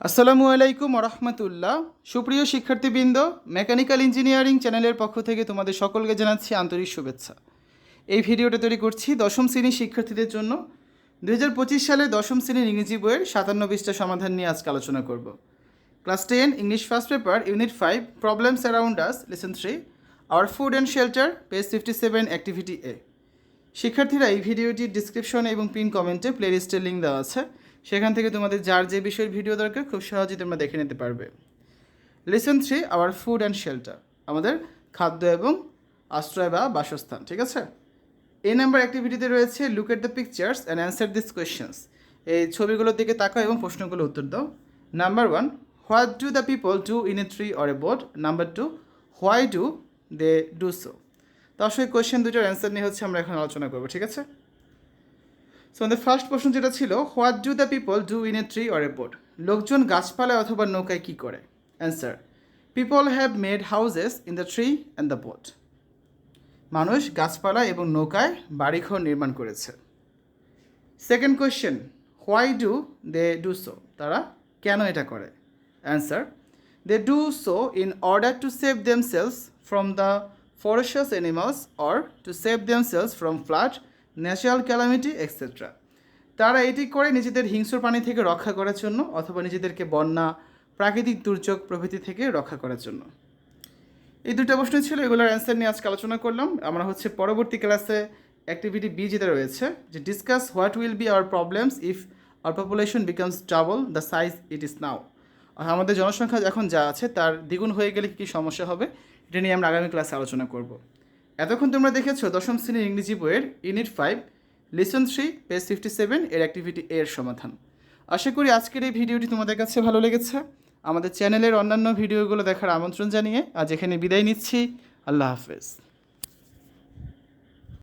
আসসালামু আলাইকুম রহমতুল্লাহ। সুপ্রিয় শিক্ষার্থীবৃন্দ, মেকানিক্যাল ইঞ্জিনিয়ারিং চ্যানেলের পক্ষ থেকে তোমাদের সকলকে জানাচ্ছি আন্তরিক শুভেচ্ছা। এই ভিডিওটা তৈরি করছি দশম শ্রেণির শিক্ষার্থীদের জন্য। দু সালে দশম শ্রেণির ইংরেজি বইয়ের সাতান্ন বিশটা সমাধান নিয়ে আজকে আলোচনা করব। Class ten, English first paper, unit five, problems around us, lesson three, our food and shelter, page fifty seven, activity A. শিক্ষার্থীরা এই ভিডিওটির ডিসক্রিপশন এবং পিন কমেন্টে প্লেলিস্টের লিঙ্ক দেওয়া আছে। সেখান থেকে তোমাদের যার যে বিষয়ের ভিডিও দরকার, খুব সহজেই তোমরা দেখে নিতে পারবে। Lesson three our food and shelter আমাদের খাদ্য এবং আশ্রয় বা বাসস্থান, ঠিক আছে? এই নাম্বার অ্যাক্টিভিটিতে রয়েছে look at the pictures and answer this questions এই ছবিগুলোর দিকে তাকাও এবং প্রশ্নগুলো উত্তর দাও। Number one what do the people do in a tree or a board number two why do they do so তো আসলে কোয়েশ্চেন দুটোর অ্যান্সার নিয়ে হচ্ছে আমরা এখন আলোচনা করব, ঠিক আছে? সো আমাদের ফার্স্ট প্রশ্ন যেটা ছিল what do the people do in a tree or a boat লোকজন গাছপালায় অথবা নৌকায় কী করে? Answer people have made houses in the tree and the boat মানুষ গাছপালা এবং নৌকায় বাড়িঘর নির্মাণ করেছে। Second question why do they do so তারা, কেন এটা করে? Answer they do so in order to save themselves from the ferocious animals or to save themselves from flood natural calamity etcetera তারা এটি করে নিজেদের হিংস্র প্রাণী থেকে রক্ষা করার জন্য অথবা নিজেদেরকে বন্যা, প্রাকৃতিক দুর্যোগ প্রভৃতি থেকে রক্ষা করার জন্য। এই দুটো প্রশ্ন ছিল, এগুলোর অ্যান্সার নিয়ে আজকে আলোচনা করলাম। আমরা হচ্ছে পরবর্তী ক্লাসে অ্যাক্টিভিটি বি যেটা রয়েছে, যে discuss what will be our problems if our population becomes double the size it is now আমাদের জনসংখ্যা এখন যা আছে, তার দ্বিগুণ হয়ে গেলে কী সমস্যা হবে, এটা নিয়ে আমরা আগামী ক্লাসে আলোচনা করব। এতক্ষণ তোমরা দেখেছ দশম শ্রেণির ইংরেজি বইয়ের unit five lesson three page fifty seven এর অ্যাক্টিভিটি এর সমাধান। আশা করি আজকের এই ভিডিওটি তোমাদের কাছে ভালো লেগেছে। আমাদের চ্যানেলের অন্যান্য ভিডিওগুলো দেখার আমন্ত্রণ জানিয়ে আজ এখানে বিদায় নিচ্ছি। আল্লাহ হাফেজ।